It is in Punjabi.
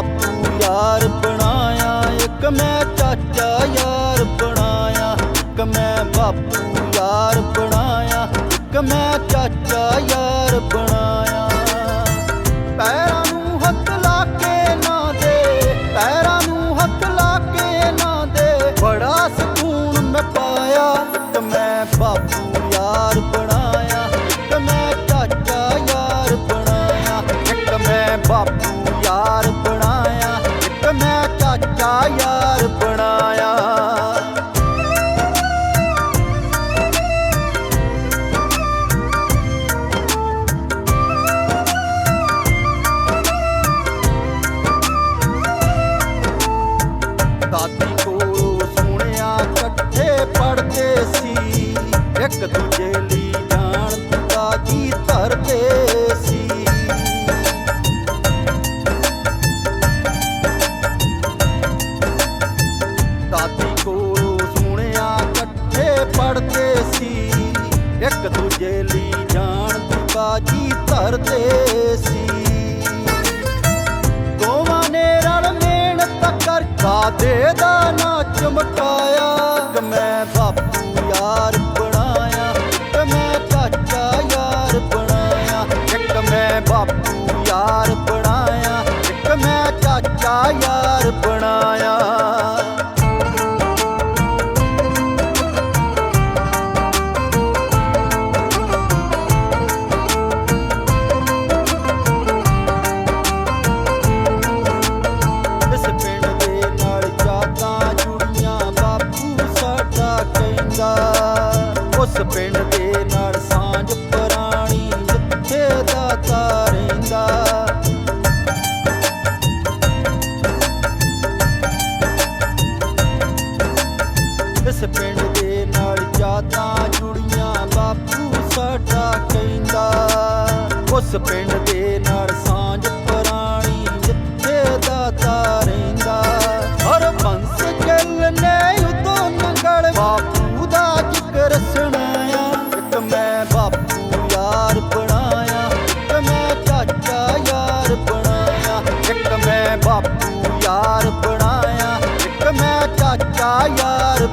ਬਾਪੂ ਯਾਰ ਬਣਾਇਆ, ਇੱਕ ਮੈਂ ਚਾਚਾ ਯਾਰ ਬਣਾਇਆ, ਇੱਕ ਮੈਂ ਬਾਪੂ ਯਾਰ ਬਣਾਇਆ, ਇੱਕ ਮੈਂ ਚਾਚਾ ਯਾਰ ਬਣਾਇਆ ਦਾਦੀ ਕੋਲੋਂ ਸੁਣਿਆ, ਇਕੱਠੇ ਪੜਦੇ ਸੀ। ਇੱਕ ਦੂਜੇ ਲਈ ਜਾਣ ਦਾ ਕੀ ਧਰਦੇ ਸੀ। ਦਾਦੀ ਕੋਲੋਂ ਸੁਣਿਆ, ਇਕੱਠੇ ਪੜਦੇ ਸੀ। ਇੱਕ ਦੂਜੇ ਲਈ ਜਾਣ ਦੀ ਬਾਜੀ ਧਰਦੇ ਸੀ। ਮਿਹਨਤ ਦਾ ਨਾ ਚਮਕਾਇਆ ਕਿ ਮੈਂ ਬਾਪੂ ਯਾਰ ਬਣਾਇਆ ਕਿ ਮੈਂ ਚਾਚਾ ਯਾਰ ਬਣਾਇਆ। ਇੱਕ ਮੈਂ ਬਾਪੂ ਯਾਰ ਬਣਾਇਆ, ਇੱਕ ਮੈਂ ਚਾਚਾ ਯਾਰ ਬਣਾਇਆ। ਉਸ ਪਿੰਡ ਦੇ ਨਾਲ ਸਾਂਝ ਪੁਰਾਣੀ, ਜਿੱਥੇ ਦਾਤਾ ਰਹਿੰਦਾ। ਇਸ ਪਿੰਡ ਦੇ ਨਾਲ ਯਾਦਾਂ ਜੁੜੀਆਂ, ਬਾਪੂ ਸਾਡਾ ਕਹਿੰਦਾ। ਉਸ ਪਿੰਡ ਯਾਰ ਬਣਾਇਆ। ਇੱਕ ਮੈਂ ਚਾਚਾ ਯਾਰ